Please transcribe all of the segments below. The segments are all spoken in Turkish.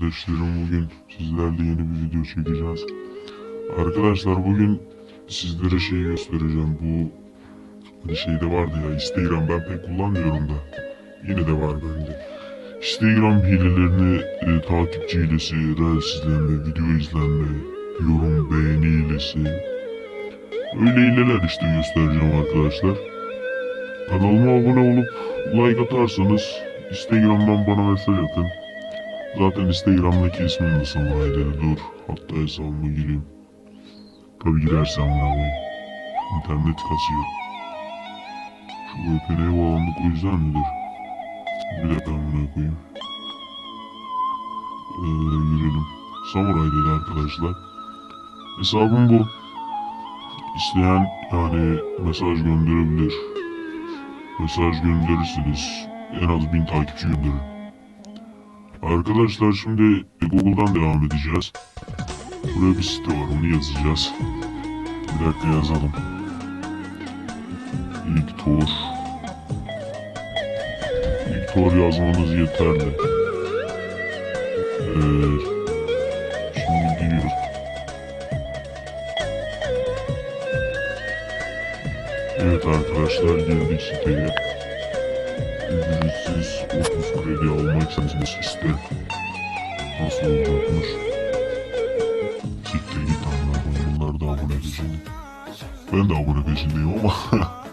kardeşlerim bugün sizlerle yeni bir video çekeceğiz. Arkadaşlar bugün sizlere şey göstereceğim. Bu hani şeyde vardı ya Instagram ben pek kullanmıyorum da. Yine de var bende. Instagram hilelerini e, takipçi hilesi, reels izlenme, video izlenme, yorum beğeni hilesi. Öyle hileler işte göstereceğim arkadaşlar. Kanalıma abone olup like atarsanız Instagram'dan bana mesaj atın. Zaten Instagram'daki ismim de Samuray'da dur. Hatta hesabıma gireyim. Tabi girersem koyayım. İnternet kasıyor. Şu VPN'ye bağlandık o yüzden midir? Bir dakika buna koyayım. Ee, girelim. Samuray dedi arkadaşlar. Hesabım bu. İsteyen yani mesaj gönderebilir. Mesaj gönderirsiniz. En az bin takipçi gönderin. Arkadaşlar şimdi Google'dan devam edeceğiz. Buraya bir site var onu yazacağız. Bir dakika yazalım. İlktor. İlktor yazmanız yeterli. Ee, şimdi giriyoruz. Evet arkadaşlar girdik siteye. Ücretsiz 30 kredi almak isterseniz site nasıl olacakmış? Siktir git koyayım bunlar da abone peşinde. Ben de abone peşindeyim ama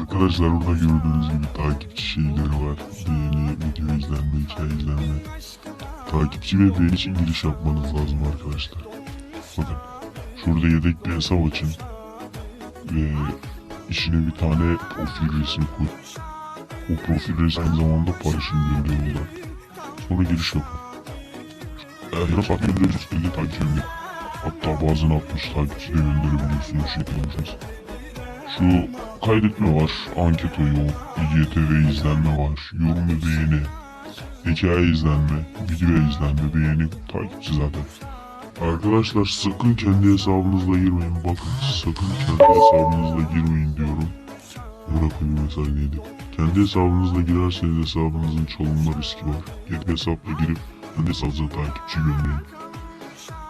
Arkadaşlar burada gördüğünüz gibi takipçi şeyleri var. Beğeni, video izlenme, hikaye izlenme. Takipçi ve beğeni için giriş yapmanız lazım arkadaşlar. Bakın şurada yedek bir hesap açın. Ve içine bir tane profil resmi koy. O profil resmi aynı zamanda paylaşım gönderiyorlar. Sonra giriş yapın. Eğer saat gönderiyorsunuz 50 takipçi gönderiyor. Hatta bazen 60 takipçi de gönderebiliyorsunuz. Yapıyorsunuz. Şu kaydetme var, anket oyu, IGTV izlenme var, yorum ve beğeni, hikaye izlenme, video izlenme, beğeni, takipçi zaten. Arkadaşlar sakın kendi hesabınızla girmeyin. Bakın sakın kendi hesabınızla girmeyin diyorum. Bırakın mesaj neydi? Kendi hesabınızla girerseniz hesabınızın çalınma riski var. Yeni hesapla girip kendi hesabınıza takipçi gönderin.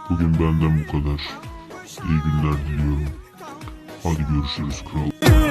Bugün benden bu kadar. İyi günler diliyorum. Hadi görüşürüz kral.